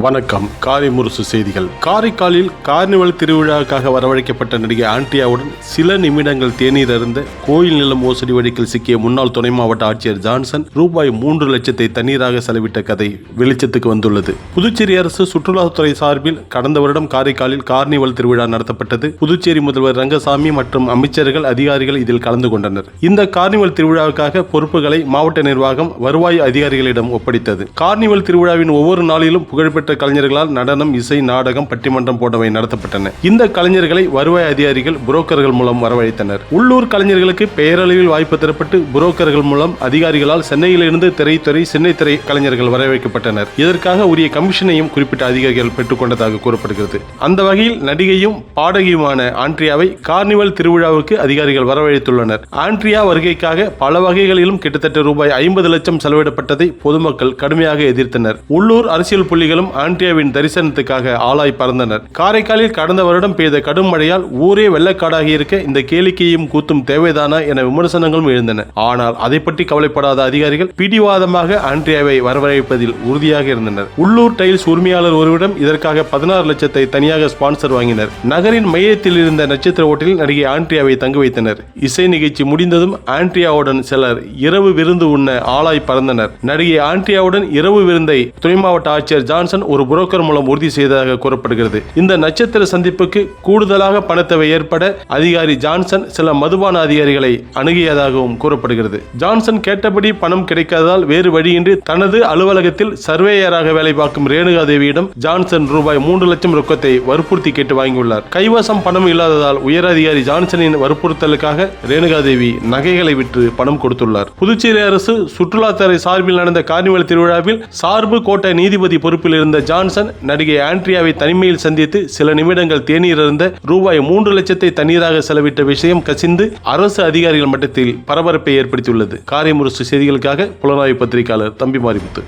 வணக்கம். காரைமுரசு செய்திகள். காரைக்காலில் கார்னிவல் திருவிழாவுக்காக வரவழைக்கப்பட்ட நடிகை ஆண்டியாவுடன் சில நிமிடங்கள் தேநீர் அருந்த கோயில் நிலம் மோசடி வழக்கில் சிக்கிய முன்னாள் துணை மாவட்ட ஆட்சியர் ஜான்சன் ரூபாய் மூன்று லட்சத்தை தண்ணீராக செலவிட்ட கதை வெளிச்சத்துக்கு வந்துள்ளது. புதுச்சேரி அரசு சுற்றுலாத்துறை சார்பில் கடந்த வருடம் காரைக்காலில் கார்னிவல் திருவிழா நடத்தப்பட்டது. புதுச்சேரி முதல்வர் ரங்கசாமி மற்றும் அமைச்சர்கள் அதிகாரிகள் இதில் கலந்து கொண்டனர். இந்த கார்னிவல் திருவிழாவுக்காக பொறுப்புகளை மாவட்ட நிர்வாகம் வருவாய் அதிகாரிகளிடம் ஒப்படைத்தது. கார்னிவல் திருவிழாவின் ஒவ்வொரு நாளிலும் புகழ்பெற்ற கலைஞர்களால் நடனம் இசை நாடகம் பட்டிமன்றம் போன்றவை நடத்தப்பட்டன. இந்த கலைஞர்களை வருவாய் அதிகாரிகள் புரோக்கர்கள் மூலம் வரவழைத்தனர். உள்ளூர் கலைஞர்களுக்கு பெயரளவில் வாய்ப்பு தரப்பட்டு புரோக்கர்கள் மூலம் அதிகாரிகளால் சென்னையிலிருந்து திரைத்துறை சென்னை திரை கலைஞர்கள் வரவேற்கப்பட்டனர் இதற்காக உரிய கமிஷனையும் குறிப்பிட்ட அதிகாரிகள் பெற்றுக்கொண்டதாக கூறப்படுகிறது. அந்த வகையில் நடிகையும் பாடகியுமான ஆண்ட்ரியாவை கார்னிவல் திருவிழாவுக்கு அதிகாரிகள் வரவழைத்துள்ளனர். ஆண்ட்ரியா வருகைக்காக பல வகைகளிலும் கிட்டத்தட்ட ரூபாய் ஐம்பது லட்சம் செலவிடப்பட்டதை பொதுமக்கள் கடுமையாக எதிர்த்தனர். உள்ளூர் அரசியல் புள்ளிகளும் ஆண்ட்ரியாவின் தரிசனத்துக்காக ஆளாய் பறந்தனர். காரைக்காலில் கடந்த வருடம் பெய்த கடும் மழையால் ஊரே வெள்ளக்காடாகி இருக்க இந்த கேளிக்கையும் கூத்தும் தேவைதானா என விமர்சனங்களும் எழுந்தன. ஆனால் அதை பற்றி கவலைப்படாத அதிகாரிகள் பிடிவாதமாக ஆண்ட்ரியாவை வரவழைப்பதில் உறுதியாக இருந்தனர். உள்ளூர் டைல்ஸ் உரிமையாளர் ஒருவரிடம் இதற்காக பதினாறு லட்சத்தை தனியாக ஸ்பான்சர் வாங்கினர். நகரின் மையத்தில் இருந்த நட்சத்திர ஓட்டலில் நடிகை ஆண்ட்ரியாவை தங்க வைத்தனர். இசை நிகழ்ச்சி முடிந்ததும் ஆண்ட்ரியாவுடன் சிலர் இரவு விருந்து உண்ண ஆளாய் பறந்தனர். நடிகை ஆண்ட்ரியாவுடன் இரவு விருந்தை துணை மாவட்ட ஆட்சியர் ஜான்சன் ஒரு புரோக்கர் மூலம் உறுதி செய்ததாக கூறப்படுகிறது. இந்த நட்சத்திர சந்திப்புக்கு கூடுதலாக பணத்தேவை ஏற்பட அதிகாரி ஜான்சன் சில மதுபான அதிகாரிகளை அணுகியதாகவும் கூறப்படுகிறது. ஜான்சன் கேட்டபடி பணம் கிடைக்காததால் வேறு வழியின்றி தனது அலுவலகத்தில் சர்வேயராக வேலை பார்க்கும் ரேணுகா தேவியிடம் ஜான்சன் ரூபாய் மூன்று லட்சம் ரொக்கத்தை வற்புறுத்தி கேட்டு வாங்கியுள்ளார். கைவசம் பணம் இல்லாததால் உயரதிகாரி ஜான்சனின் வற்புறுத்தலுக்காக ரேணுகா தேவி நகைகளை விற்று பணம் கொடுத்துள்ளார். புதுச்சேரி அரசு சுற்றுலாத்துறை சார்பில் நடந்த கார்னிவல் திருவிழாவில் சார்பு கோட்டை நீதிபதி பொறுப்பில் இருந்த ஜான்சன் நடிகை ஆண்ட்ரியாவை தனிமையில் சந்தித்து சில நிமிடங்கள் தேநீர் இருந்த ரூபாய் மூன்று லட்சத்தை தண்ணீராக செலவிட்ட விஷயம் கசிந்து அரசு அதிகாரிகள் மட்டத்தில் பரபரப்பை ஏற்படுத்தியுள்ளது. காரைமுரசு செய்திகளுக்காக புலனாய்வு பத்திரிகையாளர் தம்பி மாரிமுத்து